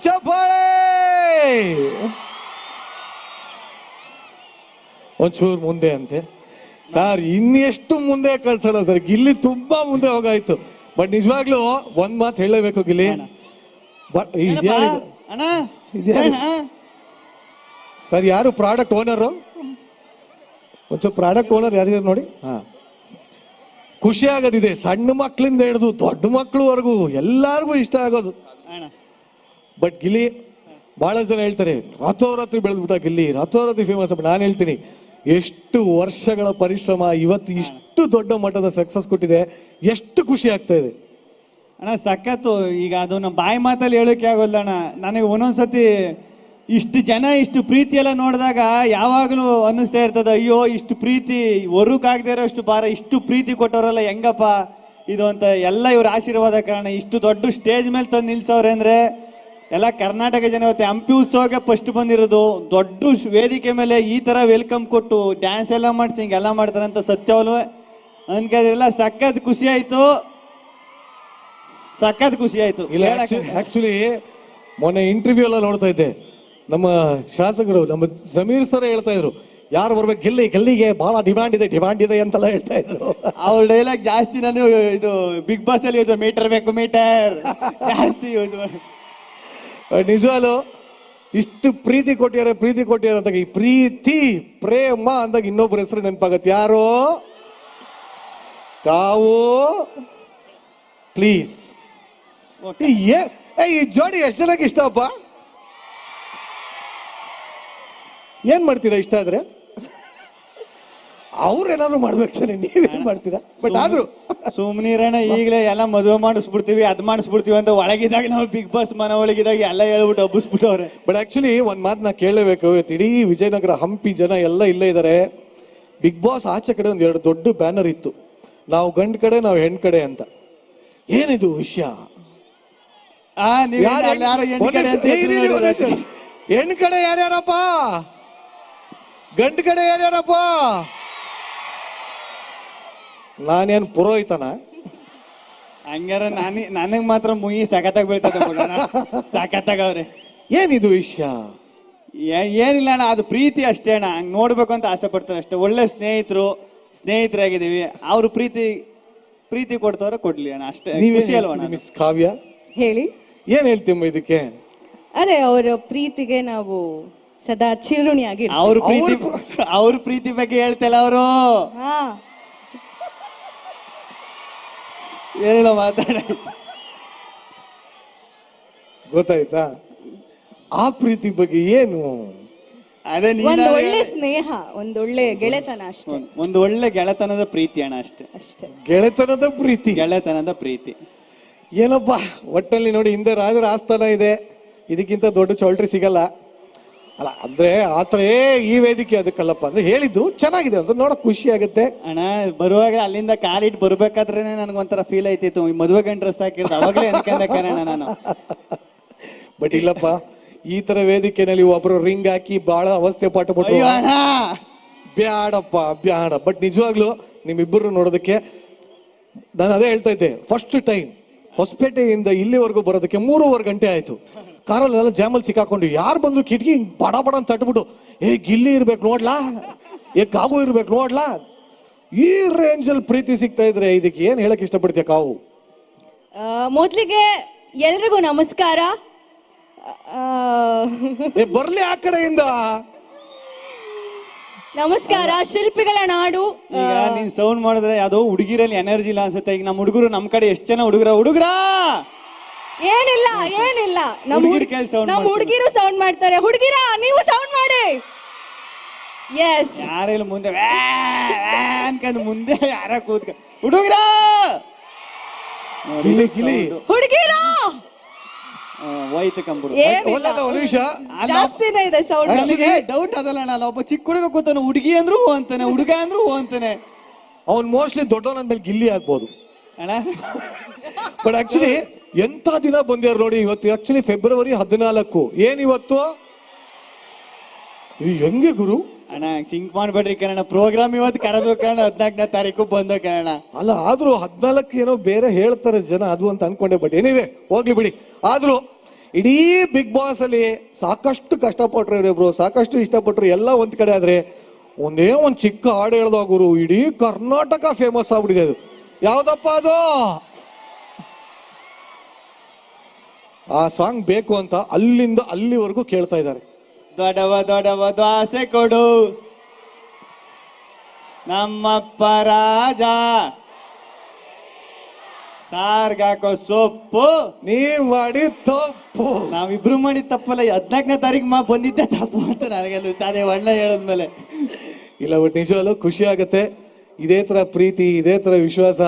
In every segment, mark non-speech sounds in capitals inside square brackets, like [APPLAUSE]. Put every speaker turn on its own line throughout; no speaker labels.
ಚಪ್ಪಾಳೆ! ಒಂಚೂರು ಮುಂದೆ ಅಂತೆ. ಸರ್ ಇನ್ನೆಷ್ಟು ಮುಂದೆ ಕಳ್ಸಲ್ಲ ಸರ್. ಗಿಲ್ಲಿ ತುಂಬಾ ಮುಂದೆ ಹೋಗಾಯ್ತು. ಬಟ್ ನಿಜವಾಗ್ಲೂ ಒಂದ್ ಮಾತು ಹೇಳಲೇಬೇಕು ಗಿಲ್ಲಿ. ಸರ್ ಯಾರು ಪ್ರಾಡಕ್ಟ್ ಓನರು? ಒಂಚೂರು ಪ್ರಾಡಕ್ಟ್ ಓನರ್ ಯಾರಿದ್ದಾರೆ ನೋಡಿ. ಹಾ. ಖುಷಿ ಆಗೋದಿದೆ. ಸಣ್ಣ ಮಕ್ಕಳಿಂದ ಹಿಡಿದು ದೊಡ್ಡ ಮಕ್ಕಳವರೆಗೂ ಎಲ್ಲರಿಗೂ ಇಷ್ಟ ಆಗೋದು.
ಅಣ್ಣ.
ಬಟ್ ಗಿಲ್ಲಿ ಬಹಳ ಜನ ಹೇಳ್ತಾರೆ, ರಾತ್ರೋರಾತ್ರಿ ಬೆಳೆದ್ಬಿಟ್ಟ ಗಿಲ್ಲಿ, ರಾತ್ರೋರಾತ್ರಿ ಫೇಮಸ್ ನಾನು ಹೇಳ್ತೀನಿ. ಎಷ್ಟು ವರ್ಷಗಳ ಪರಿಶ್ರಮ, ಇವತ್ತು ಇಷ್ಟು ದೊಡ್ಡ ಮಟ್ಟದ ಸಕ್ಸಸ್ ಕೊಟ್ಟಿದೆ, ಎಷ್ಟು ಖುಷಿ ಆಗ್ತಾ ಇದೆ.
ಅಣ್ಣ, ಸಖತ್ತು. ಈಗ ಅದು ನಮ್ಮ ಬಾಯಿ ಮಾತಲ್ಲಿ ಹೇಳೋಕೆ ಆಗೋಲ್ಲ ಅಣ್ಣ. ನನಗೆ ಒಂದೊಂದ್ಸತಿ ಇಷ್ಟು ಜನ ಇಷ್ಟು ಪ್ರೀತಿ ಎಲ್ಲ ನೋಡಿದಾಗ ಯಾವಾಗಲೂ ಅನ್ನಿಸ್ತಾ ಇರ್ತದೆ, ಅಯ್ಯೋ, ಇಷ್ಟು ಪ್ರೀತಿ ಹೊರಕ್ಕಾಗದೇ ಇರೋಷ್ಟು ಭಾರ, ಇಷ್ಟು ಪ್ರೀತಿ ಕೊಟ್ಟವರಲ್ಲ ಹೆಂಗಪ್ಪ ಇದು ಅಂತ. ಎಲ್ಲ ಇವ್ರ ಆಶೀರ್ವಾದ ಕಾರಣ ಇಷ್ಟು ದೊಡ್ಡ ಸ್ಟೇಜ್ ಮೇಲೆ ತಂದು ನಿಲ್ಸವ್ರೆ ಅಂದರೆ ಎಲ್ಲ ಕರ್ನಾಟಕ ಜನ ಇವತ್ತು ಹಂಪಿ ಉತ್ಸವಕ್ಕೆ ಫಸ್ಟ್ ಬಂದಿರೋದು. ದೊಡ್ಡ ವೇದಿಕೆ ಮೇಲೆ ಈ ಥರ ವೆಲ್ಕಮ್ ಕೊಟ್ಟು ಡ್ಯಾನ್ಸ್ ಎಲ್ಲ ಮಾಡಿಸಿ ಹಿಂಗೆಲ್ಲ ಮಾಡ್ತಾರೆ ಅಂತ ಸತ್ಯವಲ್ವೇ ಅನ್ಕಾದ್ರೆಲ್ಲ ಸಖತ್ ಖುಷಿ ಆಯಿತು. ಸಖತ್ ಖುಷಿ ಆಯ್ತು.
ಇಲ್ಲ ಆಕ್ಚುಲಿ ಮೊನ್ನೆ ಇಂಟರ್ವ್ಯೂ ಎಲ್ಲ ನೋಡ್ತಾ ಇದ್ದೆ. ನಮ್ಮ ಶಾಸಕರು ನಮ್ಮ ಸಮೀರ್ ಸರ್ ಹೇಳ್ತಾ ಇದ್ರು ಯಾರು ಬರ್ಬೇಕು? ಗೆಲ್ಲಿ ಗೆಲ್ಲಿಗೆ ಬಹಳ ಡಿಮ್ಯಾಂಡ್ ಇದೆ ಡಿಮ್ಯಾಂಡ್ ಇದೆ ಅಂತೆಲ್ಲ ಹೇಳ್ತಾ ಇದ್ರು.
ಅವ್ರ ಡೈಲಾಗ್ ಜಾಸ್ತಿ ನಾನು ಇದು ಬಿಗ್ ಬಾಸ್ ಅಲ್ಲಿ ಮೀಟರ್ ಬೇಕು ಮೀಟರ್ ಜಾಸ್ತಿ ಯೂಸ್ ಮಾಡಿ
ನಿಜವಾಲು ಇಷ್ಟು ಪ್ರೀತಿ ಕೊಟ್ಟಿದ್ದಾರೆ ಪ್ರೀತಿ ಕೊಟ್ಟಿದ್ದಾರೆ ಅಂದಾಗ ಈ ಪ್ರೀತಿ ಪ್ರೇಮ ಅಂದಾಗ ಇನ್ನೊಬ್ಬರ ಹೆಸರು ನೆನಪಾಗತ್ತೆ. ಯಾರು? ಕಾವು. ಪ್ಲೀಸ್.
ಏ
ಈ ಜೋಡಿ ಎಷ್ಟು ಜನಕ್ಕೆ ಇಷ್ಟಪ್ಪ ಏನ್ ಮಾಡ್ತೀರಾ ಇಷ್ಟ ಆದ್ರೆ? ಅವ್ರೇನಾದ್ರು ಮಾಡ್ಬೇಕು ಸರ್ ನೀವೇನ್ ಮಾಡ್ತೀರಾ? ಬಟ್ ಆದ್ರೂ
ಸುಮ್ನಿರಣ್ಣ ಈಗಲೇ ಎಲ್ಲ ಮದುವೆ ಮಾಡಿಸ್ಬಿಡ್ತೀವಿ ಅದ್ ಮಾಡಿಸ್ಬಿಡ್ತೀವಿ ಅಂತ ಒಳಗಿದಾಗ ನಾವು ಬಿಗ್ ಬಾಸ್ ಮನ ಒಳಗಿದಾಗ ಎಲ್ಲ ಹೇಳ್ಬಿಟ್ಟು ಹಬ್ಬಿಸ್ಬಿಟ್ಟವ್ರೆ.
ಬಟ್ ಆಕ್ಚುಲಿ ಒಂದ್ ಮಾತು ನಾ ಕೇಳಲೇಬೇಕು. ಇವತ್ತು ಇಡೀ ವಿಜಯನಗರ ಹಂಪಿ ಜನ ಎಲ್ಲ ಇಲ್ಲೇ ಇದ್ದಾರೆ ಬಿಗ್ ಬಾಸ್ ಆಚೆ ಕಡೆ ಒಂದ್ ಎರಡು ದೊಡ್ಡ ಬ್ಯಾನರ್ ಇತ್ತು. ನಾವು ಗಂಡ್ ಕಡೆ ನಾವು ಹೆಣ್ ಕಡೆ ಅಂತ. ಏನಿದು ವಿಷಯ?
ಆ ನೀವು
ಯಾರು-
ಯಾರು ಹೆಣ್ಣು ಕಡೆ ಅಂತ
ಹೆಣ್ ಕಡೆ ಯಾರ್ಯಾರಪ್ಪ? ಗಂಡ್ ಕಡೆ ಯಾರ್ಯಾರಪ್ಪ? ನಾನೇನ್ ಪುರೋಹಿತನ?
ಹಂಗಾರ ನಾನಿ ನನಗ್ ಮಾತ್ರ ಮುಯಿ ಸಖತ್ತಾಗಿ ಬೀಳ್ತದೆ ಸಖತ್ತಾಗವ್ರೆ
ಏನಿದು ವಿಷಯ?
ಏ- ಏನಿಲ್ಲ ಅಣ್ಣ ಅದು ಪ್ರೀತಿ ಅಷ್ಟೇ ಅಣ್ಣ. ಹಂಗ್ ನೋಡ್ಬೇಕು ಅಂತ ಆಸೆ ಪಡ್ತಾರೆ ಅಷ್ಟೇ. ಒಳ್ಳೆ ಸ್ನೇಹಿತರು ಸ್ನೇಹಿತರಾಗಿದ್ದೀವಿ. ಅವ್ರ ಪ್ರೀತಿ ಪ್ರೀತಿ ಕೊಡ್ತವ್ರೆ ಕೊಡ್ಲಿ ಅಣ್ಣ. ಅಷ್ಟೇ.
ನೀವೇ
ಖುಷಿ ಅಲ್ವಾ ಅಣ್ಣ?
ಮಿಸ್ ಕಾವ್ಯ?
ಹೇಳಿ.
ಏನ್ ಹೇಳ್ತೀಮ್ಮ ಇದಕ್ಕೆ?
ಅದೇ ಅವರ ಪ್ರೀತಿಗೆ ನಾವು ಸದಾ ಚಿರುಣಿಯಾಗಿ
ಅವ್ರ ಪ್ರೀತಿ ಅವ್ರ ಪ್ರೀತಿ ಬಗ್ಗೆ ಹೇಳ್ತಲ್ಲ ಅವರು.
ಹಾ.
ಏನಿಲ್ಲ ಮಾತಾಡ.
ಗೊತ್ತಾಯ್ತಾ? ಆ ಪ್ರೀತಿ ಬಗ್ಗೆ ಏನು?
ಅದೇ
ಒಂದ್ ಒಳ್ಳೆ ಸ್ನೇಹ ಒಂದೊಳ್ಳೆ ಗೆಳೆತನ ಅಷ್ಟೇ.
ಒಂದು ಒಳ್ಳೆ ಗೆಳೆತನದ ಪ್ರೀತಿ ಅಣ್ಣ ಅಷ್ಟೇ.
ಅಷ್ಟೇ.
ಗೆಳೆತನದ ಪ್ರೀತಿ?
ಗೆಳೆತನದ ಪ್ರೀತಿ.
ಏನಪ್ಪಾ ಒಟ್ಟಲ್ಲಿ ನೋಡಿ ಹಿಂದೆ ರಾಜರ ಆಸ್ಥಾನ ಇದೆ. ಇದಕ್ಕಿಂತ ದೊಡ್ಡ ಚೌಲ್ಟ್ರಿ ಸಿಗಲ್ಲ. ಅಲ್ಲ ಅಂದ್ರೆ ಆತರ ಏ ಈ ವೇದಿಕೆ ಅದಕ್ಕಲ್ಲಪ್ಪ ಅಂದ್ರೆ ಹೇಳಿದ್ದು ಚೆನ್ನಾಗಿದೆ ಅಂತ ನೋಡಕ್ ಖುಷಿ ಆಗುತ್ತೆ.
ಅಣ್ಣ ಬರುವಾಗ ಅಲ್ಲಿಂದ ಕಾಲಿಟ್ಟು ಬರ್ಬೇಕಾದ್ರೇನೆ ನನಗೊಂಥರ ಫೀಲ್ ಆಯ್ತಿತ್ತು. ಈ ಮದುವೆ ಗಂಡ ಡ್ರೆಸ್ ಹಾಕಿರ್ದು ಅವಾಗಲೇ ಅನ್ಕೊಂಡೆ ನಾನು. [LAUGHS]
ಬಟ್ ಇಲ್ಲಪ್ಪ ಈ ತರ ವೇದಿಕೆನಲ್ಲಿ ಒಬ್ರು ರಿಂಗ್ ಹಾಕಿ ಬಹಳ ಅವಸ್ಥೆ ಪಾಠ
ಅಯ್ಯೋ ಅಣ್ಣ!
ಬ್ಯಾಡಪ್ಪ ಬ್ಯಾಡ. ಬಟ್ ನಿಜವಾಗ್ಲೂ ನಿಮ್ಮಿಬ್ಬರು ನೋಡೋದಕ್ಕೆ ನಾನು ಅದೇ ಹೇಳ್ತಾ ಇದ್ದೆ. ಫಸ್ಟ್ ಟೈಮ್ ಹೊಸಪೇಟೆಯಿಂದ ಇಲ್ಲಿವರೆಗೂ ಬರೋದಕ್ಕೆ ಮೂರುವರೆ ಗಂಟೆ ಆಯ್ತು. ಕಾರಲ್ಲೆಲ್ಲ ಜಾಮಲ್ಲಿ ಸಿಕ್ಕಾಕೊಂಡು ಯಾರು ಬಂದ್ರು ಕಿಟಕಿ ಹಿಂಗ್ ಬಡ ಬಡ ಅಂತ ತಟ್ಬಿಟ್ಟು ಏ ಗಿಲ್ಲಿ ಇರ್ಬೇಕು ನೋಡ್ಲಾ? ಏ ಕಾವು ಇರ್ಬೇಕು ನೋಡ್ಲಾ? ಈ ರೇಂಜಲ್ಲಿ ಪ್ರೀತಿ ಸಿಗ್ತಾ ಇದ್ರೆ ಇದಕ್ಕೆ ಏನು ಹೇಳಕ್ ಇಷ್ಟಪಡ್ತೀಯ ಕಾವು?
ಮೊದಲಿಗೆ ಮೊದ್ಲಿಗೆ ಎಲ್ರಿಗೂ ನಮಸ್ಕಾರ.
ಏ ಬರ್ಲಿ ಆ ಕಡೆಯಿಂದ.
ನಮಸ್ಕಾರ ಶಿಲ್ಪಿಗಳ ನಾಡು.
ಈಗ ನೀನ್ ಸೌಂಡ್ ಮಾಡಿದ್ರೆ ಯಾವ್ದೋ ಹುಡುಗಿರಲ್ಲಿ ಎನರ್ಜಿ ಇಲ್ಲ ಅನ್ಸುತ್ತೆ. ಈಗ ನಮ್ಮ ಹುಡುಗರು ನಮ್ಮ ಕಡೆ ಎಷ್ಟು ಜನ ಹುಡುಗರ? ಹುಡುಗರ!
ಏನಿಲ್ಲ ಏನಿಲ್ಲ. ನಮ್ಮ ಹುಡುಗಿ ನಮ್ಮ
ಮಾಡ್ತಾರೆ.
ಹುಡುಗಿರು ಸೌಂಡ್ ಮಾಡ್ತಾರೆ. ಹುಡುಗಿರ ನೀವು ಸೌಂಡ್ ಮಾಡಿ. ಎಸ್
ಯಾರಿಲ್ಲ ಮುಂದೆ. ವ್ಯಾ, ವ್ಯಾ ಅನ್ಕೊಂಡು ಮುಂದೆ ಯಾರ ಕೂತ್ಕ ಹುಡುಗರ!
ಗಿಲಿ ಗಿಲಿ.
ಹುಡುಗಿರ!
ಹೋಯ್ತು
ಒಂದ್ ನಿಮಿಷ.
ಜಾಸ್ತಿನೇ ಇದೆ ಸೌಂಡ್
ನನಗೆ ಡೌಟ್ ಅದಲ್ಲ ನಾನು. ಒಬ್ಬ ಚಿಕ್ಕ ಹುಡುಗ ಕೂತಾನೆ ಹುಡುಗಿ ಅಂದ್ರು ಹೂ ಅಂತಾನೆ ಹುಡುಗ ಅಂದ್ರು ಹೂ ಅಂತಾನೆ.
ಅವ್ನು ಮೋಸ್ಟ್ಲಿ ದೊಡ್ಡವನಂದ್ಮೇಲೆ ಗಿಲ್ಲಿ ಆಗ್ಬೋದು.
ಅಣ್ಣ.
ಬಟ್ ಆಕ್ಚುಲಿ ಎಂತ ದಿನ ಬಂದ್ಯಾರ ನೋಡಿ ಇವತ್ತು ಆಕ್ಚುಲಿ ಫೆಬ್ರವರಿ ಹದಿನಾಲ್ಕು. ಏನ್ ಇವತ್ತು? ಈ ಹೆಂಗೆ ಗುರು?
ಅಣ್ಣ ಸಿಂಕ್ ಮಾಡ್ಬೇಡ್ರಿ ಕಣ ಪ್ರೋಗ್ರಾಮ್ ಇವತ್ತು ಕರೆದ್ರು ಕಣ ಹದಿನಾಲ್ಕನೇ ತಾರೀಕು ಬಂದ ಕಣ
ಅಲ್ಲ ಆದ್ರೂ ಹದಿನಾಲ್ಕು ಏನೋ ಬೇರೆ ಹೇಳ್ತಾರೆ ಜನ ಅದು ಅಂತ ಅನ್ಕೊಂಡೆ ಬಟ್ ಏನಿವೆ ಹೋಗ್ಲಿ ಬಿಡಿ. ಆದ್ರೂ ಇಡೀ ಬಿಗ್ ಬಾಸ್ ಅಲ್ಲಿ ಸಾಕಷ್ಟು ಕಷ್ಟಪಟ್ರು ಇವರಿಬ್ರು ಸಾಕಷ್ಟು ಇಷ್ಟಪಟ್ರು ಎಲ್ಲ ಒಂದ್ ಕಡೆ ಆದ್ರೆ ಒಂದೇ ಒಂದ್ ಚಿಕ್ಕ ಹಾಡು ಹೇಳ್ದ ಗುರು ಇಡೀ ಕರ್ನಾಟಕ ಫೇಮಸ್ ಆಗ್ಬಿಟ್ಟಿದೆ ಅದು. ಯಾವ್ದಪ್ಪ ಅದು? ಆ ಸಾಂಗ್ ಬೇಕು ಅಂತ ಅಲ್ಲಿಂದ ಅಲ್ಲಿವರೆಗೂ ಕೇಳ್ತಾ ಇದ್ದಾರೆ.
ದೊಡವ ದೊಡವ ದ್ವಾಸೆ ಕೊಡು. ನಮ್ಮಪ್ಪ ರಾಜ. ಸಾರ್ಗಾಕೋ ಸೊಪ್ಪು.
ನೀ ಮಾಡಿ ತಪ್ಪು.
ನಾವಿಬ್ರು ಮಾಡಿದ ತಪ್ಪಲ್ಲ ಹದಿನಾಲ್ಕನೇ ತಾರೀಕು ಮಾ ಬಂದಿದ್ದೆ ತಪ್ಪು ಅಂತ ನನಗೆಲ್ಲ ಅದೇ ಒಳ್ಳೆ ಹೇಳದ್ಮೇಲೆ.
ಇಲ್ಲ ಬಟ್ ನಿಜವಲ್ಲೂ ಖುಷಿ ಆಗುತ್ತೆ. ಇದೇ ತರ ಪ್ರೀತಿ ಇದೇ ತರ ವಿಶ್ವಾಸ.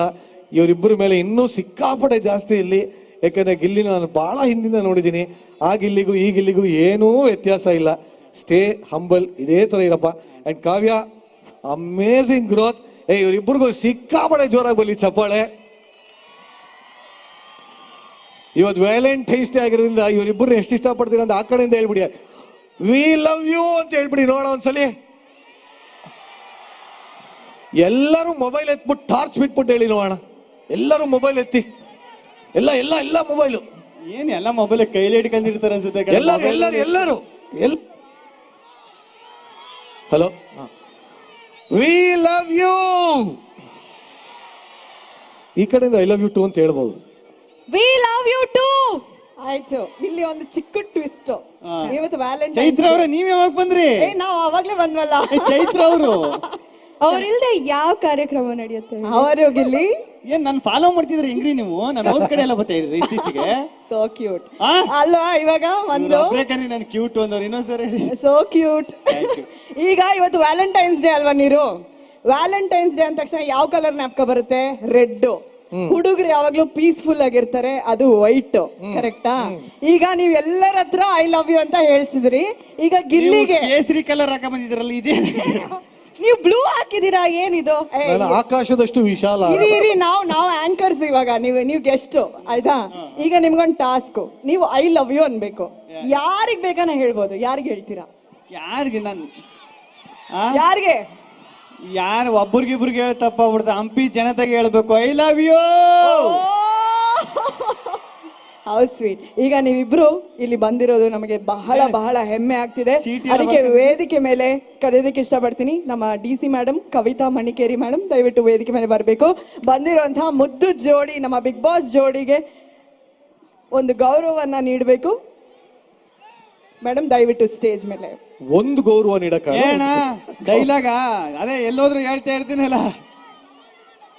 ಇವರಿಬ್ಬರ ಮೇಲೆ ಇನ್ನೂ ಸಿಕ್ಕಾಪಟ್ಟೆ ಜಾಸ್ತಿ ಇಲ್ಲಿ. ಯಾಕಂದ್ರೆ ಗಿಲ್ಲಿ ನಾನು ಬಹಳ ಹಿಂದಿಂದ ನೋಡಿದ್ದೀನಿ. ಆ ಗಿಲ್ಲಿಗೂ ಈ ಗಿಲ್ಲಿಗೂ ಏನೂ ವ್ಯತ್ಯಾಸ ಇಲ್ಲ. ಸ್ಟೇ ಹಂಬಲ್ ಇದೇ ಥರ ಇರಪ್ಪ. ಆ್ಯಂಡ್ ಕಾವ್ಯ ಅಮೇಝಿಂಗ್ ಗ್ರೋತ್ ಏ ಇವರಿಬ್ಬರಿಗೂ ಸಿಕ್ಕಾಪಡೆ ಜೋರಾಗಿ ಬರಲಿ ಚಪ್ಪಾಳೆ. ಇವತ್ತು ವ್ಯಾಲೆಂಟೈನ್ಸ್ ಡೇ ಆಗಿರೋದ್ರಿಂದ ಇವರಿಬ್ಬರು ಎಷ್ಟು ಇಷ್ಟಪಡ್ತೀರ ಅಂತ ಆ ಕಡೆಯಿಂದ ಹೇಳ್ಬಿಡಿ. ವಿ ಲವ್ ಯು ಅಂತ ಹೇಳ್ಬಿಡಿ ನೋಡ ಒಂದ್ಸಲಿ. ಎಲ್ಲರೂ ಮೊಬೈಲ್ ಎತ್ಬಿಟ್ಟು ಟಾರ್ಚ್ ಬಿಟ್ಬಿಟ್ಟು ಹೇಳಿ ನೋಡೋಣ. ಎಲ್ಲರೂ ಮೊಬೈಲ್ ಎತ್ತಿ. ಎಲ್ಲ ಎಲ್ಲ ಎಲ್ಲ ಮೊಬೈಲು
ಏನ್ ಎಲ್ಲ ಮೊಬೈಲ್ ಕೈಲಿ ಹಿಡ್ಕೊಂಡಿರ್ತಾರೆ ಅನ್ಸುತ್ತೆ ಕಣೆ.
ಎಲ್ಲರೂ ಎಲ್ಲರೂ ಎಲ್ಲರೂ. ಎಲ್ ಹಲೋ ವಿ ಲವ್ ಯು ಈ ಕಡೆಯಿಂದ ಐ ಲವ್ ಯು ಟು ಅಂತ ಹೇಳ್ಬೋದು.
ವಿ ಲವ್ ಯು ಟು
ಆಯ್ತು ಇಲ್ಲಿ ಒಂದು ಚಿಕ್ಕ ಟ್ವಿಸ್ಟ್
ಹಾ.
ಇವತ್ತು
ಚೈತ್ರ
ಅವರೇ
ಅವ್ರೆ ನೀವ್ ಯಾವಾಗ ಬಂದ್ರಿ?
ಏ ನಾವು ಅವಾಗ್ಲೇ ಬಂದ್ವಲ್ಲ.
ಏ, ಚೈತ್ರ ಅವರು. [LAUGHS]
ಅವ್ರಿಲ್ದೆ ಯಾವ ಕಾರ್ಯಕ್ರಮ ನಡೆಯುತ್ತೆ?
ಅವರು ಗಿಲ್ಲಿ
ಏನ್ ನಾನು ಫಾಲೋ ಮಾಡ್ತಿದ್ರೆ ಹೆಂಗ್ರಿ ನೀವು? ನಾನು ಹೋದ್ ಕಡೆ ಎಲ್ಲ ಬರ್ತಾ ಇದ್ರಿ ಇತ್ತೀಚೆಗೆ.
ಸೋ ಕ್ಯೂಟ್
ಆ?
ಅಲ್ವಾ ಇವಾಗ ಒಂದು?
ಒಬ್ರೇಕರಿ ನಾನು ಕ್ಯೂಟ್ ಅಂದವ್ರು ಇನ್ನೊಂದ್ಸರಿ ಹೇಳಿ.
ಸೋ ಕ್ಯೂಟ್ ಈಗ ಇವತ್ತು ವ್ಯಾಲೆಂಟೈನ್ಸ್ ಡೇ ಅಲ್ವಾ ನೀರು? ವ್ಯಾಲೆಂಟೈನ್ಸ್ ಡೇ ಅಂದ ತಕ್ಷಣ ಯಾವ ಕಲರ್ ನಾಪ್ಕ ಬರುತ್ತೆ? ರೆಡ್ ಹುಡುಗರು ಯಾವಾಗ್ಲೂ ಪೀಸ್ಫುಲ್ ಆಗಿರ್ತಾರೆ ಅದು ವೈಟ್ ಕರೆಕ್ಟಾ ಈಗ ನೀವ್ ಎಲ್ಲರ ಹತ್ರ ಐ ಲವ್ ಯು ಅಂತ ಹೇಳ್ಸಿದ್ರಿ. ಈಗ ಗಿಲ್ಲಿಗೆ.
ಕೇಸರಿ ಕಲರ್ ಹಾಕ ಬಂದಿದ್ರಲ್ಲ ಇದೇ.
ನೀವು ಬ್ಲೂ ಹಾಕಿದೀರಾ ಏನಿದು?
ಏ,
ನಾನು ಆಕಾಶದಷ್ಟು ವಿಶಾಲ
ಇರಿ ಇರಿ ನಾವು ನಾವು ಆಂಕರ್ಸ್ ಇವಾಗ. ನೀವು ನೀವು ಗೆಸ್ಟ್ ಆಯ್ತಾ? ಈಗ ನಿಮ್ಗೊಂದು ಟಾಸ್ಕ್ ನೀವು ಐ ಲವ್ ಯು ಅನ್ಬೇಕು. ಯಾರಿಗ್ ಬೇಕಾನ ಹೇಳ್ಬೋದು? ಯಾರಿಗ್ ಹೇಳ್ತೀರಾ?
ಯಾರಿಗೆ ನಾನು?
ಯಾರಿಗೆ?
ಯಾರು ಒಬ್ರಿಗಿಬ್ರಿಗೆ ಹೇಳ್ತಪ್ಪ ಬಿಡ್ತ ಹಂಪಿ ಜನತೆಗೆ ಹೇಳ್ಬೇಕು. I love you
how sweet ಈಗ ನೀವಿಬ್ರು ಇಲ್ಲಿ ಬಂದಿರೋದು ನಮಗೆ ಬಹಳ ಬಹಳ ಹೆಮ್ಮೆ ಆಗ್ತಿದೆ. ಅದಕ್ಕೆ ವೇದಿಕೆ ಮೇಲೆ ಕರೆಯೋದಕ್ಕೆ ಇಷ್ಟಪಡ್ತೀನಿ. ನಮ್ಮ D C madam Kavitha Manikeri madam ದಯವಿಟ್ಟು ವೇದಿಕೆ ಮೇಲೆ ಬರಬೇಕು. ಬಂದಿರುವಂತಹ ಮುದ್ದು ಜೋಡಿ ನಮ್ಮ ಬಿಗ್ ಬಾಸ್ ಜೋಡಿಗೆ ಒಂದು ಗೌರವವನ್ನ ನೀಡಬೇಕು. ಮೇಡಮ್ ದಯವಿಟ್ಟು ಸ್ಟೇಜ್ ಮೇಲೆ.
ಒಂದು ಗೌರವ ನೀಡಕ
ಡೈಲಾಗ ಅದೇ ಎಲ್ಲೋದ್ರೂ ಹೇಳ್ತಾ ಇರ್ತೀನಲ್ಲ.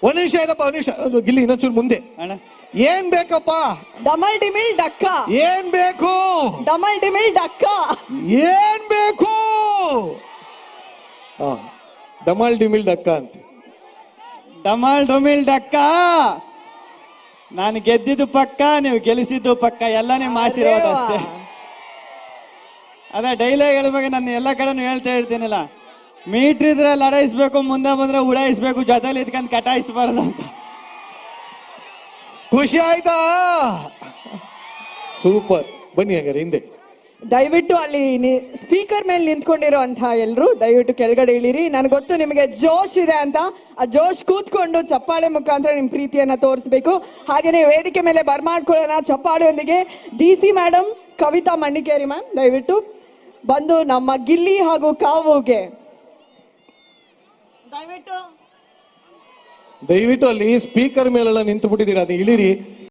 ಒಂದ್ ನಿಮಿಷ ಇದಪ್ಪ ಒಂದ್ ನಿಮಿಷ. ಗಿಲ್ಲಿ ಇನ್ನೊಂಚೂರು ಮುಂದೆ.
ಅಣ್ಣ
ಏನ್ ಬೇಕಪ್ಪ?
ಡಮಲ್ ಡಿಮಿಲ್ ಡಕ್ಕ.
ಏನ್ ಬೇಕು?
ಡಮಲ್ ಡಿಮಿಲ್ ಡಕ್ಕ.
ಏನ್ ಬೇಕು? ಡಮಲ್ ಡಮಾಲ್ ಡಿಮಿಲ್ ಡಕ್ಕ ಅಂತ.
ಡಮಲ್ ಡೊಮಿಲ್ ಡಕ್ಕ. ನಾನು ಗೆದ್ದಿದ್ದು ಪಕ್ಕ ನೀವು ಗೆಲ್ಲಿಸಿದ್ದು ಪಕ್ಕ ಎಲ್ಲ ನಿಮ್ಮ ಆಶೀರ್ವಾದ ಅಷ್ಟೇ. ಅದೇ ಡೈಲಾಗ್ ಹೇಳ್ಬೇಕು ನಾನು ಎಲ್ಲ ಕಡೆನೂ ಹೇಳ್ತಾ ಇರ್ತೀನಲ್ಲ. ಮೀಟ್ರ್ ಇದ್ರೆ ಲಡಾಯಿಸ್ಬೇಕು ಮುಂದೆ ಬಂದ್ರೆ ಉಡಾಯಿಸ್ಬೇಕು ಜೊತೆಲಿ ಇದ್ಕೊಂಡು ಕಟಾಯಿಸ್ಬಾರ್ದು ಅಂತ.
ಖುಷಿ ಆಯ್ತಾ? ಸೂಪರ್ ಬನ್ನಿ ಹಾಗಾದ್ರೆ ಹಿಂದೆ.
ದಯವಿಟ್ಟು ಅಲ್ಲಿ ಸ್ಪೀಕರ್ ಮೇಲೆ ನಿಂತ್ಕೊಂಡಿರುವಂತಹ ಎಲ್ಲರೂ ದಯವಿಟ್ಟು ಕೆಳಗಡೆ ಇಳಿರಿ. ನನಗೆ ಗೊತ್ತು ನಿಮಗೆ ಜೋಶ್ ಇದೆ ಅಂತ. ಆ ಜೋಶ್ ಕೂತ್ಕೊಂಡು ಚಪ್ಪಾಳೆ ಮುಖಾಂತರ ನಿಮ್ಮ ಪ್ರೀತಿಯನ್ನ ತೋರಿಸ್ಬೇಕು. ಹಾಗೆಯೇ ವೇದಿಕೆ ಮೇಲೆ ಬರ್ಮಾಡ್ಕೊಳ್ಳೋಣ ಚಪ್ಪಾಳೆಯೊಂದಿಗೆ. D C madam Kavita Mannikeri ma'am ದಯವಿಟ್ಟು ಬಂದು ನಮ್ಮ ಗಿಲ್ಲಿ ಹಾಗೂ ಕಾವುಗೆ.
ದಯವಿಟ್ಟು
ದಯವಿಟ್ಟು ಅಲ್ಲಿ ಸ್ಪೀಕರ್ ಮೇಲೆಲ್ಲ ನಿಂತು ಬಿಟ್ಟಿದ್ದೀರಾ ಅದನ್ನ ಇಳಿರಿ.